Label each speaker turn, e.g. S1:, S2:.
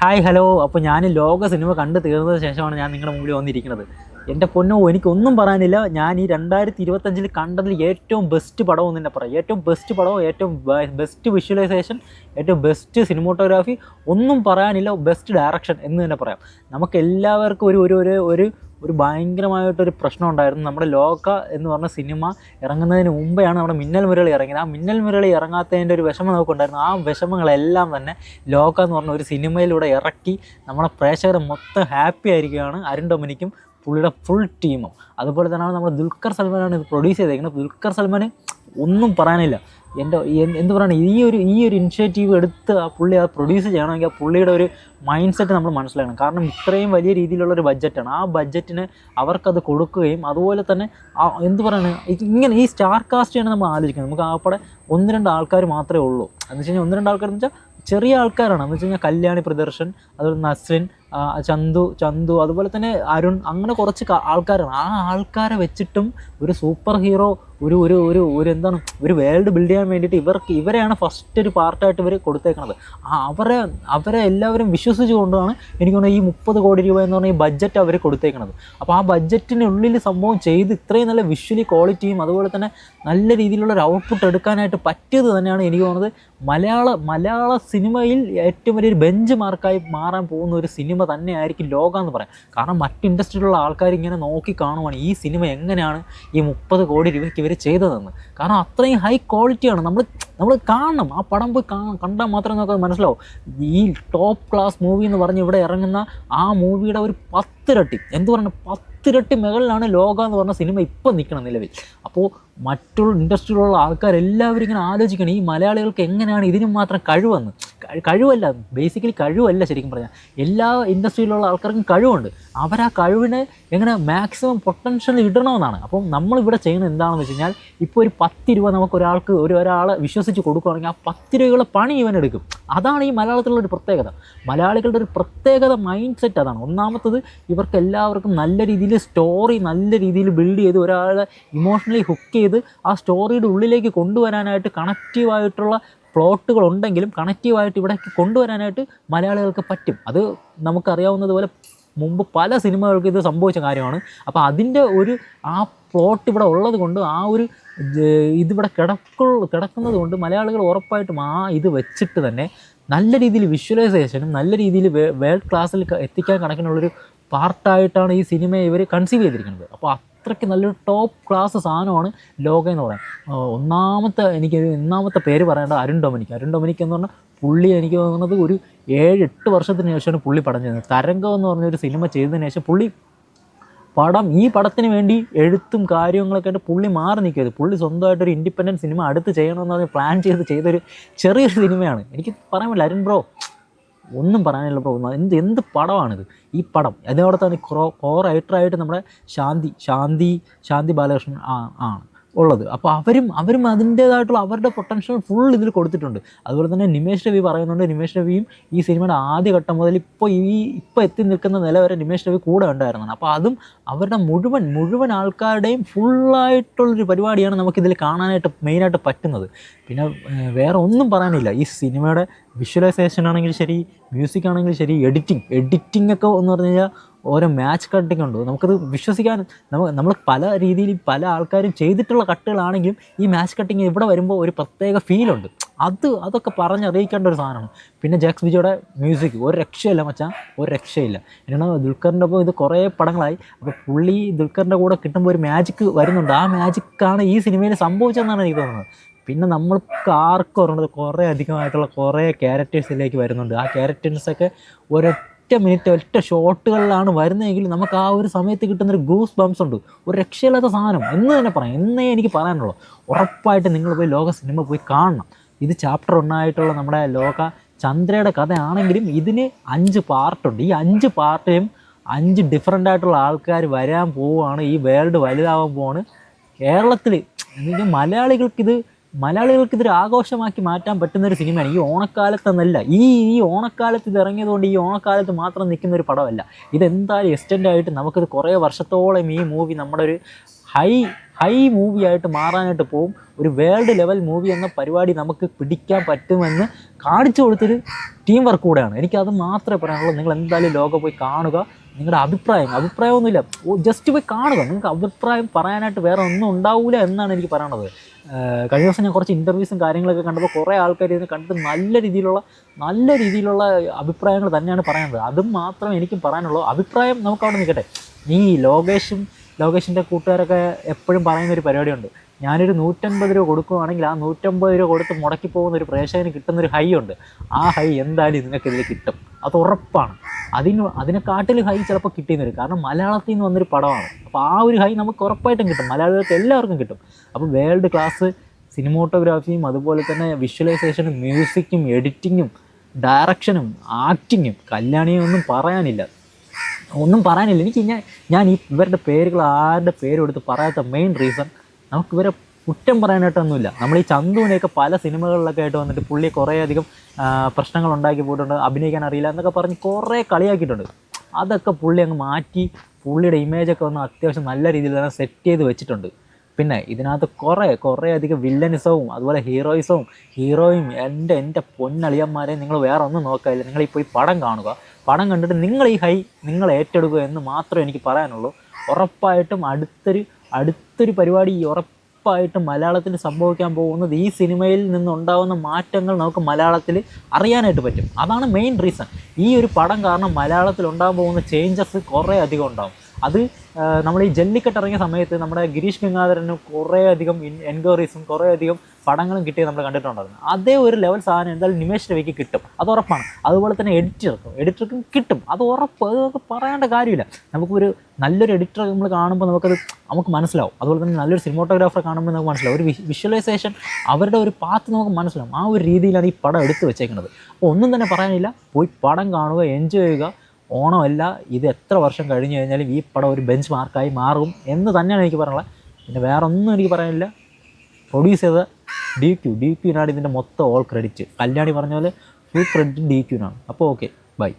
S1: Hi hello അപ്പോൾ ഞാൻ ലോക സിനിമ കണ്ടു തീർന്നതിന് ശേഷമാണ് ഞാൻ നിങ്ങളുടെ മുമ്പിൽ വന്നിരിക്കുന്നത്. എന്റെ പൊന്നോ എനിക്കൊന്നും പറയാനില്ല. ഞാൻ ഈ രണ്ടായിരത്തി ഇരുപത്തഞ്ചിൽ കണ്ടതിൽ ഏറ്റവും ബെസ്റ്റ് പടം എന്ന് തന്നെ പറയാം. ഏറ്റവും ബെസ്റ്റ് പടവും ഏറ്റവും ബെസ്റ്റ് വിഷ്വലൈസേഷൻ ഏറ്റവും ബെസ്റ്റ് സിനിമോട്ടോഗ്രാഫി ഒന്നും പറയാനില്ല ബെസ്റ്റ് ഡയറക്ഷൻ എന്ന് തന്നെ പറയാം. നമുക്ക് എല്ലാവർക്കും ഒരു ഒരു ഒരു ഒരു ഒരു ഭയങ്കരമായിട്ടൊരു പ്രശ്നം ഉണ്ടായിരുന്നു. നമ്മുടെ ലോക എന്ന് പറഞ്ഞ സിനിമ ഇറങ്ങുന്നതിന് മുമ്പെയാണ് നമ്മുടെ മിന്നൽ മുരളി ഇറങ്ങിയത്. ആ മിന്നൽ മുരളി ഇറങ്ങാത്തതിന്റെ ഒരു വിഷമം നമുക്കുണ്ടായിരുന്നു. ആ വിഷമങ്ങളെല്ലാം തന്നെ ലോക എന്ന് പറഞ്ഞ ഒരു സിനിമയിലൂടെ ഇറക്കി നമ്മുടെ പ്രേക്ഷകരെ മൊത്തം ഹാപ്പി ആയിരിക്കുകയാണ്. അരുൺ ഡൊമിനിക്കും പുള്ളിയുടെ ഫുൾ ടീമും അതുപോലെ തന്നെയാണ് നമ്മൾ ദുൽഖർ സൽമാനാണ് ഇത് പ്രൊഡ്യൂസ് ചെയ്തേക്കുന്നത്. ദുൽഖർ സൽമാന് ഒന്നും പറയാനില്ല. എന്റെ എൻ- എന്ത് പറയുക ഈ ഒരു ഈ ഒരു ഇനിഷ്യേറ്റീവ് എടുത്ത് ആ പുള്ളി അത് പ്രൊഡ്യൂസ് ചെയ്യണമെങ്കിൽ ആ പുള്ളിയുടെ ഒരു മൈൻഡ് സെറ്റ് നമ്മൾ മനസ്സിലാക്കണം. കാരണം ഇത്രയും വലിയ രീതിയിലുള്ള ഒരു ബഡ്ജറ്റാണ് ആ ബഡ്ജറ്റിന് അവർക്കത് കൊടുക്കുകയും അതുപോലെ തന്നെ എന്ത് പറയുന്നത് ഇങ്ങനെ ഈ സ്റ്റാർ കാസ്റ്റാണ് നമ്മൾ ആലോചിക്കുന്നത് നമുക്ക് ആപ്പടെ ഒന്ന് രണ്ട് ആൾക്കാർ മാത്രമേ ഉള്ളൂ. എന്ന് വെച്ച് കഴിഞ്ഞാൽ ഒന്ന് രണ്ട് ആൾക്കാർ എന്ന് വെച്ചാൽ ചെറിയ ആൾക്കാരാണ്. എന്ന് വെച്ച് കഴിഞ്ഞാൽ കല്യാണി പ്രദർശൻ അതുപോലെ നസ്രിൻ ചന്തു ചന്തു അതുപോലെ തന്നെ അരുൺ അങ്ങനെ കുറച്ച് ആൾക്കാരാണ്. ആ ആൾക്കാരെ വെച്ചിട്ടും ഒരു സൂപ്പർ ഹീറോ ഒരു ഒരു ഒരു ഒരു എന്താണ് ഒരു വേൾഡ് ബിൽഡ് ചെയ്യാൻ വേണ്ടിയിട്ട് ഇവർക്ക് ഇവരെയാണ് ഫസ്റ്റ് ഒരു പാർട്ടായിട്ട് ഇവർ കൊടുത്തേക്കണത്. അവരെ അവരെ എല്ലാവരും വിശ്വസിച്ചുകൊണ്ടാണ് എനിക്ക് തോന്നുന്നത് ഈ മുപ്പത് കോടി രൂപ എന്ന് പറഞ്ഞ ഈ ബഡ്ജറ്റ് അവർ കൊടുത്തേക്കണത്. അപ്പോൾ ആ ബഡ്ജറ്റിനുള്ളിൽ സംഭവം ചെയ്ത് ഇത്രയും നല്ല വിഷ്വലി ക്വാളിറ്റിയും അതുപോലെ തന്നെ നല്ല രീതിയിലുള്ള ഒരു ഔട്ട്പുട്ട് എടുക്കാനായിട്ട് പറ്റിയത് തന്നെയാണ് എനിക്ക് തോന്നുന്നത് മലയാള മലയാള സിനിമയിൽ ഏറ്റവും വലിയൊരു ബെഞ്ച് മാർക്കായി മാറാൻ പോകുന്ന ഒരു സിനിമ തന്നെയായിരിക്കും ലോകം എന്ന് പറയാം. കാരണം മറ്റ് ഇൻഡസ്ട്രിയിലുള്ള ആൾക്കാർ ഇങ്ങനെ നോക്കി കാണുവാണ് ഈ സിനിമ എങ്ങനെയാണ് ഈ മുപ്പത് കോടി രൂപയ്ക്ക് ഇവർ ചെയ്തതെന്ന്. കാരണം അത്രയും ഹൈ ക്വാളിറ്റിയാണ് നമ്മൾ നമ്മൾ കാണണം. ആ പടം പോയി കാ കണ്ടാൽ മാത്രമേ നമുക്ക് മനസ്സിലാവും. ഈ ടോപ്പ് ക്ലാസ് മൂവി എന്ന് പറഞ്ഞ് ഇവിടെ ഇറങ്ങുന്ന ആ മൂവിയുടെ ഒരു പത്തിരട്ടി എന്ത് പറയുന്നത് പത്തിരട്ടി മുകളിലാണ് ലോക എന്ന് പറഞ്ഞ സിനിമ ഇപ്പം നിൽക്കണം നിലവിൽ. അപ്പോൾ മറ്റുള്ള ഇൻഡസ്ട്രിയിലുള്ള ആൾക്കാരെല്ലാവരും ഇങ്ങനെ ആലോചിക്കണം ഈ മലയാളികൾക്ക് എങ്ങനെയാണ് ഇതിനും മാത്രം കഴിവെന്ന്. കഴി- കഴിവല്ല ബേസിക്കലി കഴിവല്ല ശരിക്കും പറഞ്ഞാൽ. എല്ലാ ഇൻഡസ്ട്രിയിലുള്ള ആൾക്കാർക്കും കഴിവുണ്ട്. അവരാ കഴിവിനെ എങ്ങനെ മാക്സിമം പൊട്ടൻഷ്യൽ ഇടണമെന്നാണ്. അപ്പം നമ്മളിവിടെ ചെയ്യുന്നത് എന്താണെന്ന് വെച്ച് കഴിഞ്ഞാൽ ഇപ്പോൾ ഒരു പത്ത് രൂപ നമുക്ക് ഒരാൾക്ക് ഒരു ഒരാളെ വിശ്വസിച്ച് കൊടുക്കുകയാണെങ്കിൽ ആ പത്ത് രൂപയുള്ള പണി ഇവൻ എടുക്കും അതാണ് ഈ മലയാളത്തിലുള്ള ഒരു പ്രത്യേകത. മലയാളികളുടെ ഒരു പ്രത്യേകത മൈൻഡ് സെറ്റ് അതാണ്. ഒന്നാമത്തത് ഇവർക്ക് എല്ലാവർക്കും നല്ല രീതിയിൽ സ്റ്റോറി നല്ല രീതിയിൽ ബിൽഡ് ചെയ്ത് ഒരാളെ ഇമോഷണലി ഹുക്ക് ചെയ്ത് ആ സ്റ്റോറിയുടെ ഉള്ളിലേക്ക് കൊണ്ടുവരാനായിട്ട് കണക്റ്റീവായിട്ടുള്ള പ്ലോട്ടുകൾ ഉണ്ടെങ്കിലും കണക്റ്റീവായിട്ട് ഇവിടേക്ക് കൊണ്ടുവരാനായിട്ട് മലയാളികൾക്ക് പറ്റും. അത് നമുക്കറിയാവുന്നതുപോലെ മുമ്പ് പല സിനിമകൾക്ക് ഇത് സംഭവിച്ച കാര്യമാണ്. അപ്പോൾ അതിന്റെ ഒരു ആ പ്ലോട്ട് ഇവിടെ ഉള്ളത് കൊണ്ട് ആ ഒരു ഇതിവിടെ കിടക്കു കിടക്കുന്നത് കൊണ്ട് മലയാളികൾ ഉറപ്പായിട്ടും ആ ഇത് വെച്ചിട്ട് തന്നെ നല്ല രീതിയിൽ വിഷ്വലൈസേഷനും നല്ല രീതിയിൽ വേൾഡ് ക്ലാസ്സിൽ എത്തിക്കാൻ കണക്കിനുള്ളൊരു പാർട്ടായിട്ടാണ് ഈ സിനിമയെ ഇവർ കൺസീവ് ചെയ്തിരിക്കുന്നത്. അപ്പോൾ അത്രയ്ക്ക് നല്ലൊരു ടോപ്പ് ക്ലാസ് സാധനമാണ് ലോക എന്ന് പറയാം. ഒന്നാമത്തെ എനിക്ക് ഒന്നാമത്തെ പേര് പറയേണ്ടത് അരുൺ ഡൊമിനിക്. അരുൺ ഡൊമിനിക് എന്ന് പറഞ്ഞാൽ പുള്ളി എനിക്ക് തോന്നുന്നത് ഒരു ഏഴ് എട്ട് വർഷത്തിന് ശേഷമാണ് പുള്ളി പടം ചെയ്യുന്നത് തരംഗം എന്ന് പറഞ്ഞൊരു സിനിമ ചെയ്തതിന് ശേഷം പുള്ളി പടം ഈ പടത്തിന് വേണ്ടി എഴുത്തും കാര്യങ്ങളൊക്കെ ആയിട്ട് പുള്ളി മാറി നിൽക്കരുത് പുള്ളി സ്വന്തമായിട്ടൊരു ഇൻഡിപെൻഡന്റ് സിനിമ അടുത്ത് ചെയ്യണമെന്ന് പറഞ്ഞ് പ്ലാൻ ചെയ്ത് ചെയ്തൊരു ചെറിയൊരു സിനിമയാണ്. എനിക്ക് പറയാൻ പറ്റില്ല അരുൺ ബ്രോ ഒന്നും പറയാനില്ല പോകുന്നത് എന്ത് എന്ത് പടമാണിത്? ഈ പടം. അതിനോടൊത്ത് തന്നെ കുറോ കോർ റൈറ്ററായിട്ട് നമ്മുടെ ശാന്തി ശാന്തി ശാന്തി ബാലകൃഷ്ണൻ ആണ്. ഉള്ളത്. അപ്പോൾ അവരും അവരും അതിന്റേതായിട്ടുള്ള അവരുടെ പൊട്ടൻഷ്യൽ ഫുൾ ഇതിൽ കൊടുത്തിട്ടുണ്ട്. അതുപോലെ തന്നെ നിമേഷ് രവി പറയുന്നുണ്ട് നിമേഷ് രവിയും ഈ സിനിമയുടെ ആദ്യ ഘട്ടം മുതൽ ഇപ്പോൾ ഈ ഇപ്പോൾ എത്തി നിൽക്കുന്ന നില വരെ നിമേഷ് രവി കൂടെ ഉണ്ടായിരുന്നു അപ്പോൾ അതും അവരുടെ മുഴുവൻ മുഴുവൻ ആൾക്കാരുടെയും ഫുള്ളായിട്ടുള്ളൊരു പരിപാടിയാണ് നമുക്കിതിൽ കാണാനായിട്ട് മെയിനായിട്ട് പറ്റുന്നത്. പിന്നെ വേറെ ഒന്നും പറയാനില്ല. ഈ സിനിമയുടെ വിഷ്വലൈസേഷൻ ആണെങ്കിലും ശരി മ്യൂസിക് ആണെങ്കിലും ശരി എഡിറ്റിംഗ് എഡിറ്റിംഗ് ഒക്കെ എന്ന് പറഞ്ഞു കഴിഞ്ഞാൽ ഓരോ മാച്ച് കട്ടിങ് ഉണ്ട് നമുക്കത് വിശ്വസിക്കാൻ നമ്മൾ പല രീതിയിൽ പല ആൾക്കാരും ചെയ്തിട്ടുള്ള കട്ടുകളാണെങ്കിലും ഈ മാച്ച് കട്ടിങ് ഇവിടെ വരുമ്പോൾ ഒരു പ്രത്യേക ഫീലുണ്ട് അത് അതൊക്കെ പറഞ്ഞറിയിക്കേണ്ട ഒരു സാധനമാണ്. പിന്നെ ജാക്സ് ബിജോയുടെ മ്യൂസിക് ഒരു രക്ഷയില്ല മച്ചാ ഒരു രക്ഷയില്ല. എന്നാണ് ദുൽഖറിന്റെ ഒപ്പം ഇത് കുറേ പടങ്ങളായി. അപ്പോൾ പുള്ളി ദുൽഖറിന്റെ കൂടെ കിട്ടുമ്പോൾ ഒരു മാജിക്ക് വരുന്നുണ്ട്. ആ മാജിക്കാണ് ഈ സിനിമയിൽ സംഭവിച്ചതെന്നാണ് എനിക്ക് തോന്നുന്നത്. പിന്നെ നമ്മൾക്ക് ആർക്കും അറിയണത് കുറേ അധികമായിട്ടുള്ള കുറേ ക്യാരക്ടേഴ്സിലേക്ക് വരുന്നുണ്ട്. ആ ക്യാരക്ടേഴ്സൊക്കെ ഒരൊറ്റ മിനിറ്റ് ഒറ്റ ഷോട്ടുകളിലാണ് വരുന്നതെങ്കിൽ നമുക്ക് ആ ഒരു സമയത്ത് കിട്ടുന്നൊരു ഗൂസ് ബംസ് ഉണ്ട്. ഒരു രക്ഷയില്ലാത്ത സാധനം. എന്ന് തന്നെ പറയാം. എന്നേ എനിക്ക് പറയാനുള്ളൂ. ഉറപ്പായിട്ട് നിങ്ങൾ പോയി ലോക സിനിമ പോയി കാണണം. ഇത് ചാപ്റ്റർ ഒന്നായിട്ടുള്ള നമ്മുടെ ലോക ചന്ദ്രയുടെ കഥയാണെങ്കിലും ഇതിന് അഞ്ച് പാർട്ടുണ്ട് ഈ അഞ്ച് പാർട്ടിലും അഞ്ച് ഡിഫറെന്റ് ആയിട്ടുള്ള ആൾക്കാർ വരാൻ പോവുകയാണ്. ഈ വേൾഡ് വലുതാവാൻ പോവാണ്. കേരളത്തിൽ മലയാളികൾക്കിത് മലയാളികൾക്ക് ഇതൊരു ആഘോഷമാക്കി മാറ്റാൻ പറ്റുന്ന ഒരു സിനിമയാണ്. ഈ ഓണക്കാലത്തെന്നല്ല ഈ ഈ ഓണക്കാലത്ത് ഇത് ഇറങ്ങിയതുകൊണ്ട് ഈ ഓണക്കാലത്ത് മാത്രം നിൽക്കുന്ന ഒരു പടമല്ല. ഇതെന്തായാലും എക്സ്റ്റെൻഡ് ആയിട്ട് നമുക്കിത് കുറേ വർഷത്തോളം ഈ മൂവി നമ്മുടെ ഒരു ഹൈ ഹൈ മൂവി ആയിട്ട് മാറാനായിട്ട് പോകും ഒരു വേൾഡ് ലെവൽ മൂവി എന്ന പരിപാടി നമുക്ക് പിടിക്കാൻ പറ്റുമെന്ന് കാണിച്ചു കൊടുത്തൊരു ടീം വർക്ക് കൂടെയാണ്. എനിക്കത് മാത്രമേ പറയാനുള്ളൂ. നിങ്ങൾ എന്തായാലും ലോകം പോയി കാണുക. നിങ്ങളുടെ അഭിപ്രായം. അഭിപ്രായമൊന്നുമില്ല. ജസ്റ്റ് പോയി കാണുക. നിങ്ങൾക്ക് അഭിപ്രായം പറയാനായിട്ട് വേറെ ഒന്നും ഉണ്ടാവില്ല എന്നാണ് എനിക്ക് പറയണത്. കഴിഞ്ഞ ദിവസം ഞാൻ കുറച്ച് ഇന്റർവ്യൂസും കാര്യങ്ങളൊക്കെ കണ്ടപ്പോൾ കുറേ ആൾക്കാർ ഇതിനെ കണ്ടിട്ട് നല്ല രീതിയിലുള്ള നല്ല രീതിയിലുള്ള അഭിപ്രായങ്ങൾ തന്നെയാണ് പറയുന്നത്. അതും മാത്രമേ എനിക്കും പറയാനുള്ളൂ. അഭിപ്രായം നമുക്ക് അവിടെ നിൽക്കട്ടെ. ഈ ലോകേഷും ലോകേഷിന്റെ കൂട്ടുകാരൊക്കെ എപ്പോഴും പറയുന്ന ഒരു പരിപാടിയുണ്ട്. ഞാനൊരു നൂറ്റൻപത് രൂപ കൊടുക്കുകയാണെങ്കിൽ ആ നൂറ്റമ്പത് രൂപ കൊടുത്ത് മുടക്കി പോകുന്ന ഒരു പ്രേക്ഷകന് കിട്ടുന്ന ഒരു ഹൈ ഉണ്ട്. ആ ഹൈ എന്തായാലും ഇതിൽ കിട്ടും. അത് ഉറപ്പാണ്. അതിന് അതിനെക്കാട്ടിൽ ഹൈ ചിലപ്പോൾ കിട്ടിയെന്ന് വരും കാരണം മലയാളത്തിൽ നിന്ന് വന്നൊരു പടമാണ്. അപ്പോൾ ആ ഒരു ഹൈ നമുക്ക് ഉറപ്പായിട്ടും കിട്ടും. മലയാളികൾക്ക് എല്ലാവർക്കും കിട്ടും. അപ്പോൾ വേൾഡ് ക്ലാസ് സിനിമോട്ടോഗ്രാഫിയും അതുപോലെ തന്നെ വിഷ്വലൈസേഷനും മ്യൂസിക്കും എഡിറ്റിങ്ങും ഡയറക്ഷനും ആക്ടിങ്ങും കല്യാണിയും ഒന്നും പറയാനില്ല. ഒന്നും പറയാനില്ല. എനിക്ക് ഞാൻ ഞാൻ ഈ ഇവരുടെ പേരുകൾ ആരുടെ പേരും എടുത്ത് പറയാത്ത മെയിൻ റീസൺ നമുക്ക് ഇവരെ കുറ്റം പറയാനായിട്ടൊന്നുമില്ല. നമ്മൾ ഈ ചന്തുവിനെയൊക്കെ പല സിനിമകളിലൊക്കെ ആയിട്ട് വന്നിട്ട് പുള്ളി കുറേയധികം പ്രശ്നങ്ങൾ ഉണ്ടാക്കി പോയിട്ടുണ്ട് അഭിനയിക്കാൻ അറിയില്ല എന്നൊക്കെ പറഞ്ഞ് കുറേ കളിയാക്കിയിട്ടുണ്ട്. അതൊക്കെ പുള്ളി അങ്ങ് മാറ്റി പുള്ളിയുടെ ഇമേജൊക്കെ ഒന്ന് അത്യാവശ്യം നല്ല രീതിയിൽ തന്നെ സെറ്റ് ചെയ്ത് വെച്ചിട്ടുണ്ട്. പിന്നെ ഇതിനകത്ത് കുറേ കുറേ അധികം വില്ലനിസവും അതുപോലെ ഹീറോയിസവും ഹീറോയും എന്റെ എന്റെ പൊന്നളിയന്മാരെ നിങ്ങൾ വേറെ ഒന്നും നോക്കാനില്ല. നിങ്ങൾ ഈ പോയി പടം കാണുക. പടം കണ്ടിട്ട് നിങ്ങൾ ഈ ഹൈ നിങ്ങൾ ഏറ്റെടുക്കുക എന്ന് മാത്രമേ എനിക്ക് പറയാനുള്ളൂ. ഉറപ്പായിട്ടും അടുത്തൊരു അടുത്തൊരു പരിപാടി ഈ ഉറപ്പായിട്ടും മലയാളത്തിൽ സംഭവിക്കാൻ പോകുന്നത് ഈ സിനിമയിൽ നിന്നുണ്ടാകുന്ന മാറ്റങ്ങൾ നമുക്ക് മലയാളത്തിൽ അറിയാനായിട്ട് പറ്റും. അതാണ് മെയിൻ റീസൺ ഈ ഒരു പടം കാരണം മലയാളത്തിൽ ഉണ്ടാകാൻ പോകുന്ന ചേഞ്ചസ് കുറേ അധികം ഉണ്ടാകും അത് നമ്മൾ ഈ ജല്ലിക്കെട്ട് ഇറങ്ങിയ സമയത്ത് നമ്മുടെ ഗിരീഷ് ഗംഗാധരന് കുറേ അധികം എൻക്വയറീസും കുറേ അധികം പടങ്ങളും കിട്ടിയത് നമ്മൾ കണ്ടിട്ടുണ്ടായിരുന്നു. അതേ ഒരു ലെവൽ സാധനം എന്തായാലും നിമേഷ് രവിക്ക് കിട്ടും. അത് ഉറപ്പാണ്. അതുപോലെ തന്നെ എഡിറ്റർക്കും എഡിറ്റർക്കും കിട്ടും. അത് ഉറപ്പ് അത് നമുക്ക് പറയേണ്ട കാര്യമില്ല. നമുക്കൊരു നല്ലൊരു എഡിറ്റർ നമ്മൾ കാണുമ്പോൾ നമുക്കത് നമുക്ക് മനസ്സിലാവും. അതുപോലെ തന്നെ നല്ലൊരു സിനിമോട്ടോഗ്രാഫർ കാണുമ്പോൾ നമുക്ക് മനസ്സിലാവും. ഒരു വിഷ്വലൈസേഷൻ അവരുടെ ഒരു പാത്ത് നമുക്ക് മനസ്സിലാവും. ആ ഒരു രീതിയിലാണ് ഈ പടം എടുത്തു വെച്ചേക്കുന്നത്. അപ്പോൾ ഒന്നും തന്നെ പറയാനില്ല. പോയി പടം കാണുക എൻജോയ് ചെയ്യുക. ഓണമല്ല ഇത് എത്ര വർഷം കഴിഞ്ഞു കഴിഞ്ഞാലും ഈ പടം ഒരു ബെഞ്ച് മാർക്കായി മാറും എന്ന് തന്നെയാണ് എനിക്ക് പറയാനുള്ളത്. പിന്നെ വേറെ ഒന്നും എനിക്ക് പറയാനില്ല. പ്രൊഡ്യൂസ് ചെയ്ത ഡി ക്യു ഡി ക്യുനാണ് ഇതിന്റെ മൊത്തം ഓൾ ക്രെഡിറ്റ് കല്യാണി പറഞ്ഞ പോലെ ഫുൾ ക്രെഡിറ്റ് ഡി ക്യുനാണ് അപ്പോൾ ഓക്കെ ബൈ